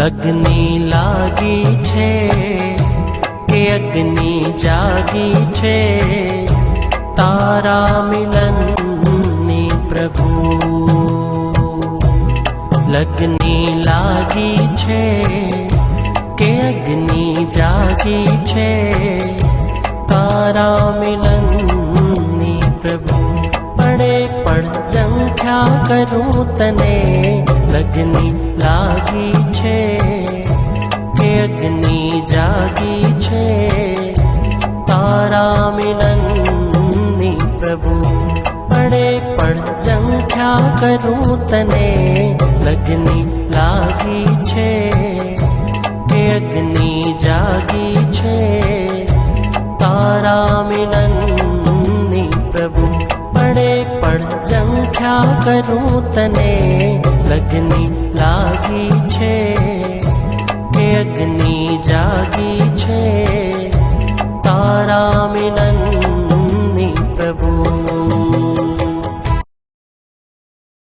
લગ્ની લાગી છે, કે અગ્નિ જાગી છે. તારા મિલનની પ્રભુ. લગ્ની લાગી છે, કે અગ્નિ જાગી છે. તારા મિલનની પ્રભુ. પડે પણ સંખ્યા કરું તને લગ્ની લાગી છે, કે અગ્નિ જાગી છે. તારા મિલનની પ્રભુ, પડે પણ જંખ્યા કરું તને. લગ્ની લાગી છે, કે અગ્નિ જાગી છે. પડે પણ જંખ્યા કરું તને લગ્ની લાગી છે કે અગ્નિ જાગી છે તારા પ્રભુ